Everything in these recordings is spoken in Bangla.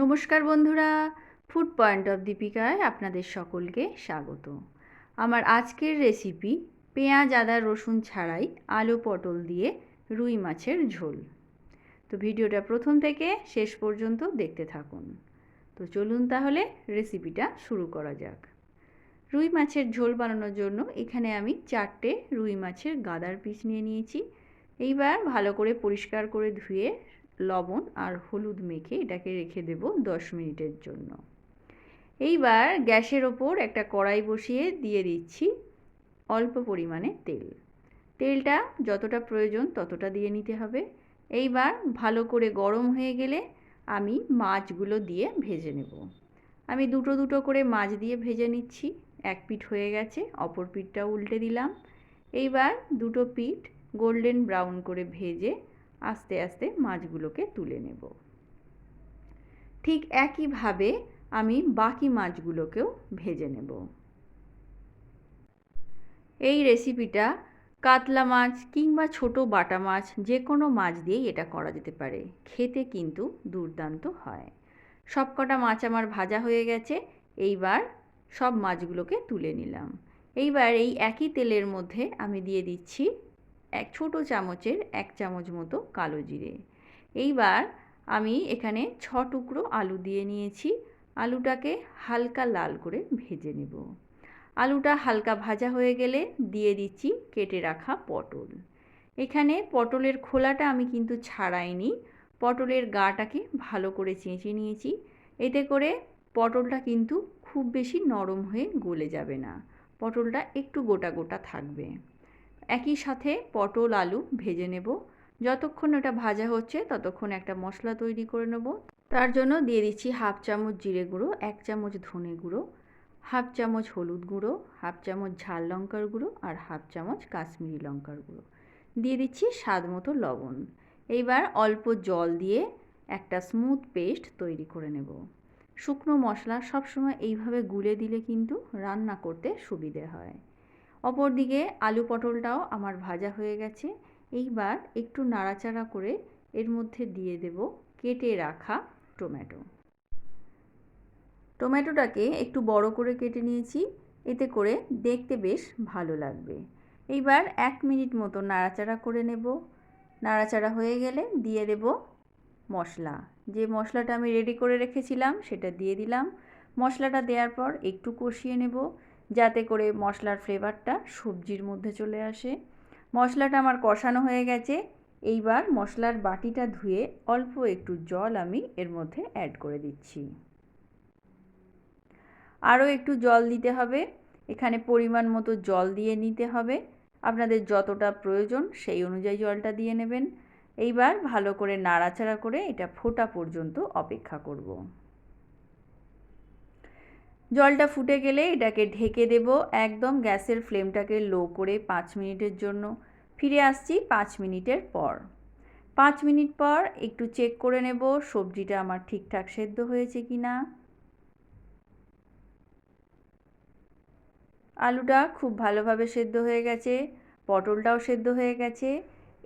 নমস্কার বন্ধুরা ফুড পয়েন্ট অফ দীপিকায় আপনাদের সকলকে স্বাগত। আমার আজকের রেসিপি পেঁয়াজ, আদা, রসুন ছাড়াই আলু পটল দিয়ে রুই মাছের ঝোল। তো ভিডিওটা প্রথম থেকে শেষ পর্যন্ত দেখতে থাকুন। তো চলুন তাহলে রেসিপিটা শুরু করা যাক। রুই মাছের ঝোল বানানোর জন্য এখানে আমি চারটে রুই মাছের গাদার পিস নিয়ে নিয়েছি। এইবার ভালো করে পরিষ্কার করে ধুয়ে লবণ আর হলুদ মেখে এটাকে রেখে দেব দশ মিনিটের জন্য। এইবার গ্যাসের ওপর একটা কড়াই বসিয়ে দিয়ে দিচ্ছি অল্প পরিমাণে তেল। তেলটা যতটা প্রয়োজন ততটা দিয়ে নিতে হবে। এইবার ভালো করে গরম হয়ে গেলে আমি মাছগুলো দিয়ে ভেজে নেব। আমি দুটো দুটো করে মাছ দিয়ে ভেজে নিচ্ছি। এক পিঠ হয়ে গেছে, অপর পিঠটা উল্টে দিলাম। এইবার দুটো পিঠ গোল্ডেন ব্রাউন করে ভেজে আস্তে আস্তে মাছগুলোকে তুলে নেব। ঠিক একইভাবে আমি বাকি মাছগুলোকেও ভেজে নেব। এই রেসিপিটা কাতলা মাছ কিংবা ছোট বাটা মাছ যে কোনো মাছ দিয়েই এটা করা যেতে পারে। খেতে কিন্তু দুর্দান্ত হয়। সব কটা মাছ আমার ভাজা হয়ে গেছে, এইবার সব মাছগুলোকে তুলে নিলাম। এইবার এই একই তেলের মধ্যে আমি দিয়ে দিচ্ছি এক ছোট চামচের এক চামচ মতো কালো জিরে। এইবার আমি এখানে ছ টুকরো আলু দিয়ে নিয়েছি। আলুটাকে হালকা লাল করে ভেজে নেব। আলুটা হালকা ভাজা হয়ে গেলে দিয়ে দিচ্ছি কেটে রাখা পটল। এখানে পটলের খোলাটা আমি কিন্তু ছাড়াইনি। পটলের গাটাকে ভালো করে চেঁচে নিয়েছি। এতে করে পটলটা কিন্তু খুব বেশি নরম হয়ে গলে যাবে না। পটলটা একটু গোটা গোটা থাকবে। একই সাথে পটল, আলু ভেজে নেব। যতক্ষণ ওটা ভাজা হচ্ছে, ততক্ষণ একটা মশলা তৈরি করে নেব। তার জন্য দিয়ে দিচ্ছি হাফ চামচ জিরে গুঁড়ো, এক চামচ ধনে গুঁড়ো, হাফ চামচ হলুদ গুঁড়ো, হাফ চামচ ঝাল লঙ্কার গুঁড়ো আর হাফ চামচ কাশ্মীরি লঙ্কার গুঁড়ো। দিয়ে দিচ্ছি স্বাদ মতো লবণ। এইবার অল্প জল দিয়ে একটা স্মুথ পেস্ট তৈরি করে নেব। শুকনো মশলা সবসময় এইভাবে গুলে দিলে কিন্তু রান্না করতে সুবিধে হয়। অপরদিকে আলু পটলটাও আমার ভাজা হয়ে গেছে। এইবার একটু নাড়াচাড়া করে এর মধ্যে দিয়ে দেব কেটে রাখা টমেটো। টমেটোটাকে একটু বড় করে কেটে নিয়েছি, এতে করে দেখতে বেশ ভালো লাগবে। এইবার এক মিনিট মতো নাড়াচাড়া করে নেব। নাড়াচাড়া হয়ে গেলে দিয়ে দেব মশলা। যে মশলাটা আমি রেডি করে রেখেছিলাম, সেটা দিয়ে দিলাম। মশলাটা দেওয়ার পর একটু কষিয়ে নেব। যাতে করে মশলার ফ্লেভারটা সবজির মধ্যে চলে আসে। মশলাটা আমার কষানো হয়ে গেছে। এইবার মশলার বাটিটা ধুয়ে অল্প একটু জল আমি এর মধ্যে অ্যাড করে দিচ্ছি। আরও একটু জল দিতে হবে। এখানে পরিমাণ মতো জল দিয়ে নিতে হবে। আপনাদের যতটা প্রয়োজন সেই অনুযায়ী জলটা দিয়ে নেবেন। এইবার ভালো করে নাড়াচাড়া করে এটা ফোটা পর্যন্ত অপেক্ষা করব। জলটা ফুটে গেলে এটাকে ঢেকে দেব একদম গ্যাসের ফ্লেমটাকে লো করে পাঁচ মিনিটের জন্য। ফিরে আসছি পাঁচ মিনিটের পর। পাঁচ মিনিট পর একটু চেক করে নেব সবজিটা আমার ঠিকঠাক সেদ্ধ হয়েছে কি না আলুটা খুব ভালোভাবে সেদ্ধ হয়ে গেছে, পটলটাও সেদ্ধ হয়ে গেছে।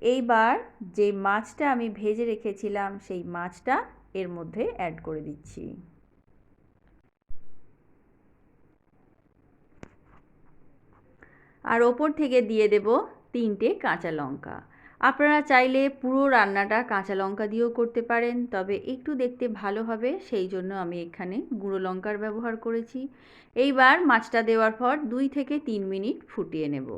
এইবার যে মাছটা আমি ভেজে রেখেছিলাম সেই মাছটা এর মধ্যে অ্যাড করে দিচ্ছি। আর ওপর থেকে দিয়ে দেব তিনটে কাঁচা লঙ্কা। আপনারা চাইলে পুরো রান্নাটা কাঁচা লঙ্কা দিয়েও করতে পারেন, তবে একটু দেখতে ভালো হবে, সেই জন্য আমি এখানে গুঁড়ো লঙ্কার ব্যবহার করেছি। এইবার মাছটা দেওয়ার পর দুই থেকে তিন মিনিট ফুটিয়ে নেব।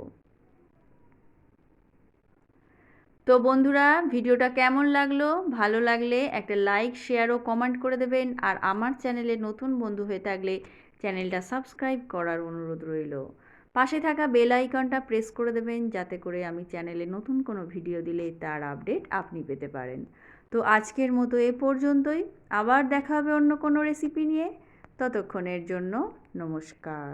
তো বন্ধুরা, ভিডিওটা কেমন লাগল? ভালো লাগলে একটা লাইক, শেয়ার ও কমেন্ট করে দেবেন। আর আমার চ্যানেলে নতুন বন্ধু হয়ে থাকলে চ্যানেলটা সাবস্ক্রাইব করার অনুরোধ রইল। পাশে থাকা বেল আইকনটা প্রেস করে দেবেন যাতে করে আমি চ্যানেলে নতুন কোনো ভিডিও দিলে তার আপডেট আপনি পেতে পারেন। তো আজকের মতো এ পর্যন্তই। আবার দেখা হবে অন্য কোনো রেসিপি নিয়ে। ততক্ষণের জন্য নমস্কার।